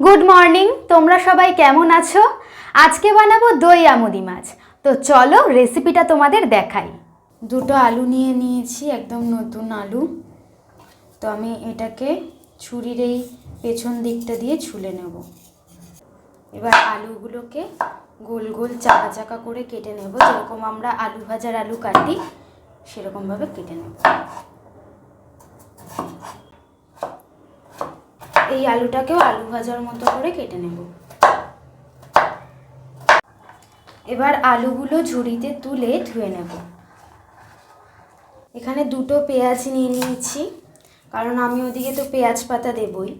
Good morning তোমরা সবাই কেমন আছো? আজকে বানাবো দই আমুদি মাছ। তো চলো রেসিপিটা তোমাদের দেখাই। দুটো আলু নিয়ে নিয়েছি, একদম নতুন আলু। তো আমি এটাকে ছুরির এই পেছন দিকটা দিয়ে ছুলে নেব। এবার আলুগুলোকে গোল গোল চাকা চাকা করে কেটে নেব। যেরকম আমরা আলু ভাজার আলু কাটি, সেরকমভাবে কেটে নেব। এই আলুটাকেও আলু ভাজার মতো করে কেটে নেব। এবার আলুগুলো ঝুড়িতে তুলে ধুয়ে নেব। এখানে দুটো পেঁয়াজ নিয়ে নিয়েছি, কারণ আমি ওদিকে তো পেঁয়াজ পাতা দেবই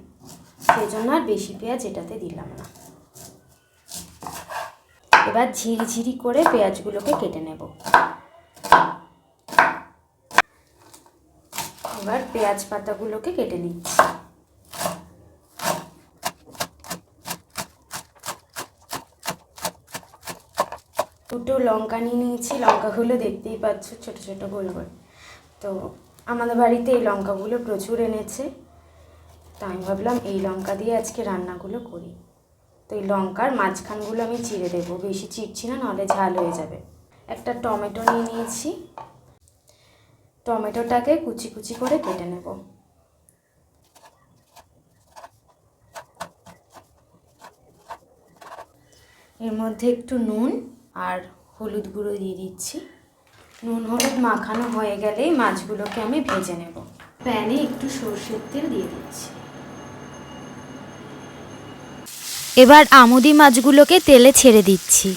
সেই জন্য আর বেশি পেঁয়াজ এটাতে দিলাম না। এবার ঝিরিঝিরি করে পেঁয়াজগুলোকে কেটে নেব। এবার পেঁয়াজ পাতাগুলোকে কেটে নিচ্ছি। দুটো লঙ্কা নিয়ে নিয়েছি। লঙ্কাগুলো দেখতেই পাচ্ছ, ছোট ছোট গোল গোল। তো আমাদের বাড়িতে এই লঙ্কাগুলো প্রচুর এনেছে। তো আমি ভাবলাম এই লঙ্কা দিয়ে আজকে রান্নাগুলো করি। তো এই লঙ্কার মাঝখানগুলো আমি চিড়ে দেবো। বেশি চিড়ছি না নাহলে ঝাল হয়ে যাবে। একটা টমেটো নিয়ে নিয়েছি। টমেটোটাকে কুচি কুচি করে কেটে নেব। এর মধ্যে একটু নুন আর হলুদ গুঁড়ো দিয়ে দিচ্ছি। নুন হলুদ মাখানো হয়ে গেলেই মাছগুলোকে আমি ভেজে নেব। প্যানে একটু সর্ষের তেল দিয়ে দিচ্ছি। এবার আমুদি মাছগুলোকে তেলে ছেড়ে দিচ্ছি।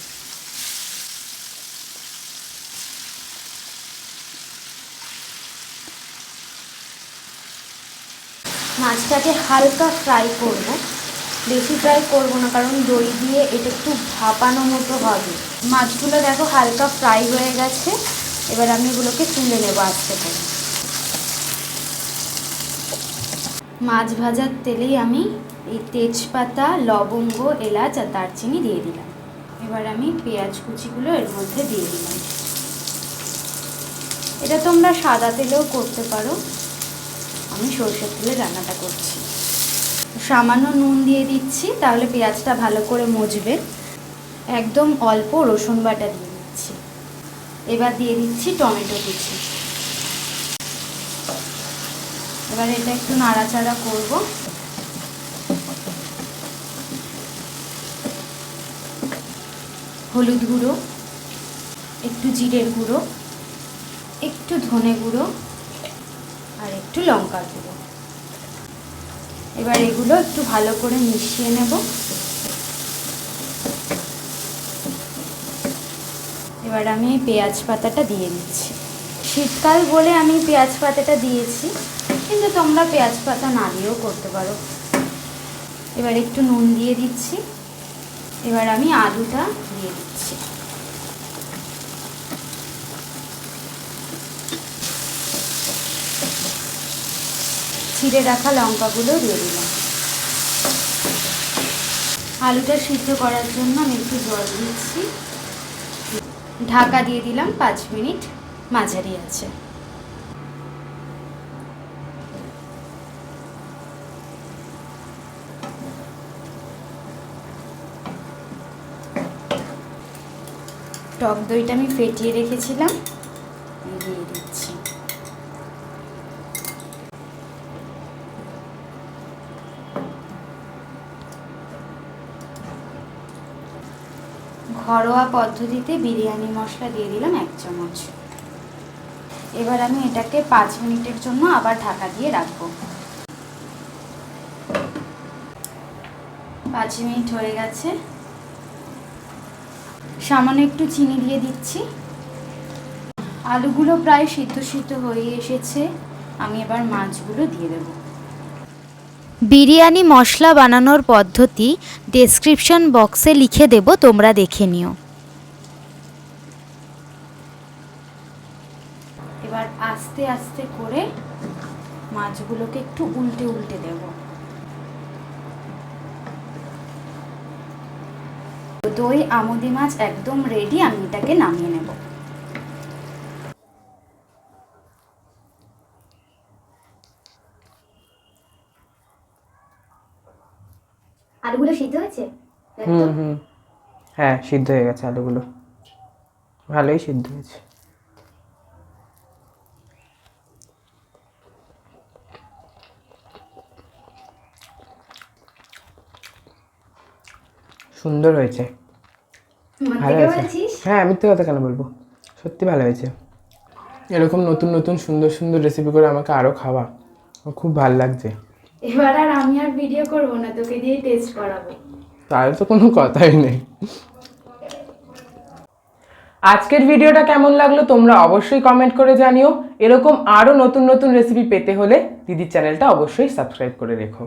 মাছটাকে হালকা ফ্রাই করব। বেশি ফ্রাই করব না, কারণ দই দিয়ে এটা একটু ভাপানো মতো হবে। মাছগুলো দেখো হালকা ফ্রাই হয়ে গেছে। এবার আমি এগুলোকে তুলে নেব আস্তে করে মাছ ভাজার তেলেই আমি এই তেজপাতা, লবঙ্গ, এলাচ আর দারচিনি দিয়ে দিলাম। এবার আমি পেঁয়াজ কুচিগুলো এর মধ্যে দিয়ে দিলাম। এটা তোমরা সাদা তেলেও করতে পারো। আমি সরষের তেলে রান্নাটা করছি। সামান্য নুন দিয়ে দিচ্ছি, তাহলে পেঁয়াজটা ভালো করে মজবে। একদম অল্প রসুন বাটা দিয়ে দিচ্ছি। এবার দিয়ে দিচ্ছি টমেটো কুচি। এবার এটা একটু নাড়াচাড়া করব। হলুদ গুঁড়ো, একটু জিরের গুঁড়ো, একটু ধনে গুঁড়ো, আর একটু লঙ্কার গুঁড়ো। এবার এগুলো একটু ভালো করে মিশিয়ে নেব। এবার আমি পেঁয়াজ পাতাটা দিয়ে দিচ্ছি। শীতকাল বলে আমি পেঁয়াজ পাতাটা দিয়েছি, কিন্তু তোমরা পেঁয়াজ পাতা না দিয়েও করতে পারো। এবার একটু নুন দিয়ে দিচ্ছি। এবার আমি আলুটা দিয়ে দিচ্ছি। ছিঁড়ে রাখা লঙ্কাগুলো দিয়ে দিলাম। আলুটা সিদ্ধ করার জন্য আমি একটু জল দিচ্ছি। ঢাকা দিয়ে দিলাম পাঁচ মিনিট, মাঝারি আছে। টক দইটা আমি ফেটিয়ে রেখেছিলাম দিয়ে দিচ্ছি ঘরোয়া পদ্ধতিতে বিরিয়ানি মশলা দিয়ে দিলাম এক চামচ। এবার আমি এটাকে পাঁচ মিনিটের জন্য আবার ঢাকা দিয়ে রাখব। পাঁচ মিনিট হয়ে গেছে। সামান্য একটু চিনি দিয়ে দিচ্ছি। আলুগুলো প্রায় সিদ্ধ সিদ্ধ হয়ে এসেছে। আমি এবার মাছগুলো দিয়ে দেবো। বিরিয়ানি মশলা বানানোর পদ্ধতি ডেসক্রিপশন বক্সে লিখে দেব, তোমরা দেখে নিও। এবার আস্তে আস্তে করে মাছগুলোকে একটু উল্টে উল্টে দেব। দই, আমুদি মাছ একদম রেডি আমি এটাকে নামিয়ে নেব। আলুগুলো সিদ্ধ হয়েছে? হুম হুম। হ্যাঁ সিদ্ধ হয়ে গেছে আলুগুলো। ভালোই সিদ্ধ হয়েছে। সুন্দর হয়েছে। ভালো হয়েছে। হ্যাঁ মিথ্যে কথা কেন বলব? সত্যি ভালো হয়েছে। এরকম নতুন নতুন সুন্দর সুন্দর রেসিপি করে আমাকে আরও খাওয়া। খুব ভালো লাগছে। এবার আর আমি আর ভিডিও করব না, তোকে দিয়ে টেস্ট করাবো। তাহলে তো কোনো কথাই নেই। আজকের ভিডিওটা কেমন লাগল তোমরা অবশ্যই কমেন্ট করে জানিও। এরকম আরও নতুন নতুন রেসিপি পেতে হলে দিদির চ্যানেলটা অবশ্যই সাবস্ক্রাইব করে রেখো।